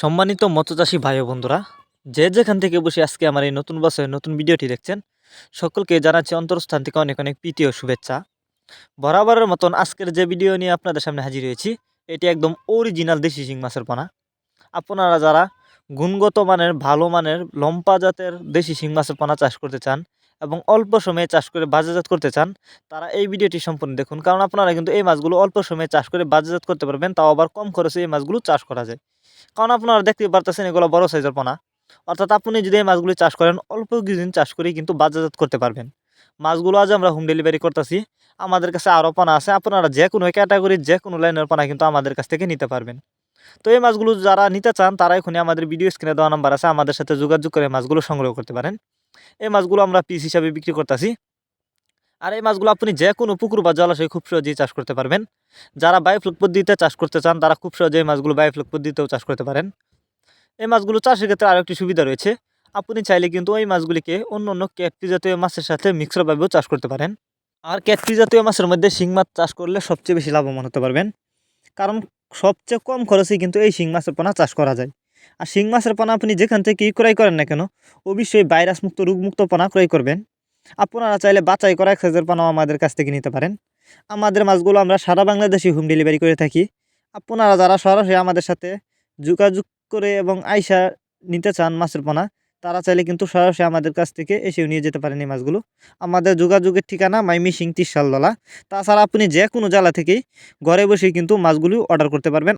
সম্মানিত মৎস্যচাষী ভাই বন্ধুরা, যে যেখান থেকে বসে আজকে আমার এই নতুন বছরের নতুন ভিডিওটি দেখছেন, সকলকে জানাচ্ছি অন্তরস্থান থেকে অনেক অনেক প্রীতি ও শুভেচ্ছা। বরাবরের মতন আজকের যে ভিডিও নিয়ে আপনাদের সামনে হাজির হয়েছি, এটি একদম অরিজিনাল দেশি শিং মাছের পোনা। আপনারা যারা গুণগত মানের, ভালো মানের, লম্পা জাতের দেশি শিং মাছের পোনা চাষ করতে চান এবং অল্প সময়ে চাষ করে বাজারজাত করতে চান, তারা এই ভিডিওটি সম্পূর্ণ দেখুন। কারণ আপনারা কিন্তু এই মাছগুলো অল্প সময়ে চাষ করে বাজারজাত করতে পারবেন, তাও আবার কম খরচে এই মাছগুলো চাষ করা যায়। কারণ আপনারা দেখতে পারতেছেন এগুলো বড় সাইজের পোনা। অর্থাৎ আপনি যদি এই মাছগুলি চাষ করেন, অল্প কিছুদিন চাষ করেই কিন্তু বাজারজাত করতে পারবেন। মাছগুলো আজ আমরা হোম ডেলিভারি করতেছি। আমাদের কাছে আরও পোনা আছে। আপনারা যে কোনো ক্যাটাগরির যে কোনো লাইনের পোনা কিন্তু আমাদের কাছ থেকে নিতে পারবেন। তো এই মাছগুলো যারা নিতে চান, তারা এখনই আমাদের ভিডিও স্ক্রিনে দেওয়া নাম্বার আছে। আমাদের সাথে যোগাযোগ করে মাছগুলো সংগ্রহ করতে পারেন। এই মাছগুলো আমরা পিস হিসাবে বিক্রি করতেছি। আর এই মাছগুলো আপনি যে কোনো পুকুর বা জলাশয়ে খুব সহজেই চাষ করতে পারবেন। যারা বায়োফ্লুক পদ্ধতিতে চাষ করতে চান, তারা খুব সহজে এই মাছগুলো বায়োফ্লুক পদ্ধতিতেও চাষ করতে পারেন। এই মাছগুলো চাষের ক্ষেত্রে আরও একটি সুবিধা রয়েছে। আপনি চাইলে কিন্তু ওই মাছগুলিকে অন্য অন্য ক্যাটফি জাতীয় মাছের সাথে মিক্সরভাবেও চাষ করতে পারেন। আর ক্যাটফি জাতীয় মাছের মধ্যে শিং মাছ চাষ করলে সবচেয়ে বেশি লাভবান হতে পারবেন। কারণ সবচেয়ে কম খরচে কিন্তু এই শিং মাছের পোনা চাষ করা যায়। আর শিং মাছের পোনা আপনি যেখান থেকেই ক্রয় করেন না কেন, অবশ্যই ভাইরাস মুক্ত রোগমুক্ত পোনা ক্রয় করবেন। আপনারা চাইলে বাছাই করা এক সাইজের পোনাও আমাদের কাছ থেকে নিতে পারেন। আমাদের মাছগুলো আমরা সারা বাংলাদেশে হোম ডেলিভারি করে থাকি। আপনারা যারা সরাসরি আমাদের সাথে যোগাযোগ করে এবং আইসা নিতে চান মাছের পোনা, তারা চাইলে কিন্তু সরাসরি আমাদের কাছ থেকে এসেও নিয়ে যেতে পারেন এই মাছগুলো। আমাদের যোগাযোগের ঠিকানা মাইমি সিং তিরশালদলা। তাছাড়া আপনি যে কোনো জেলা থেকেই ঘরে বসেই কিন্তু মাছগুলো অর্ডার করতে পারবেন।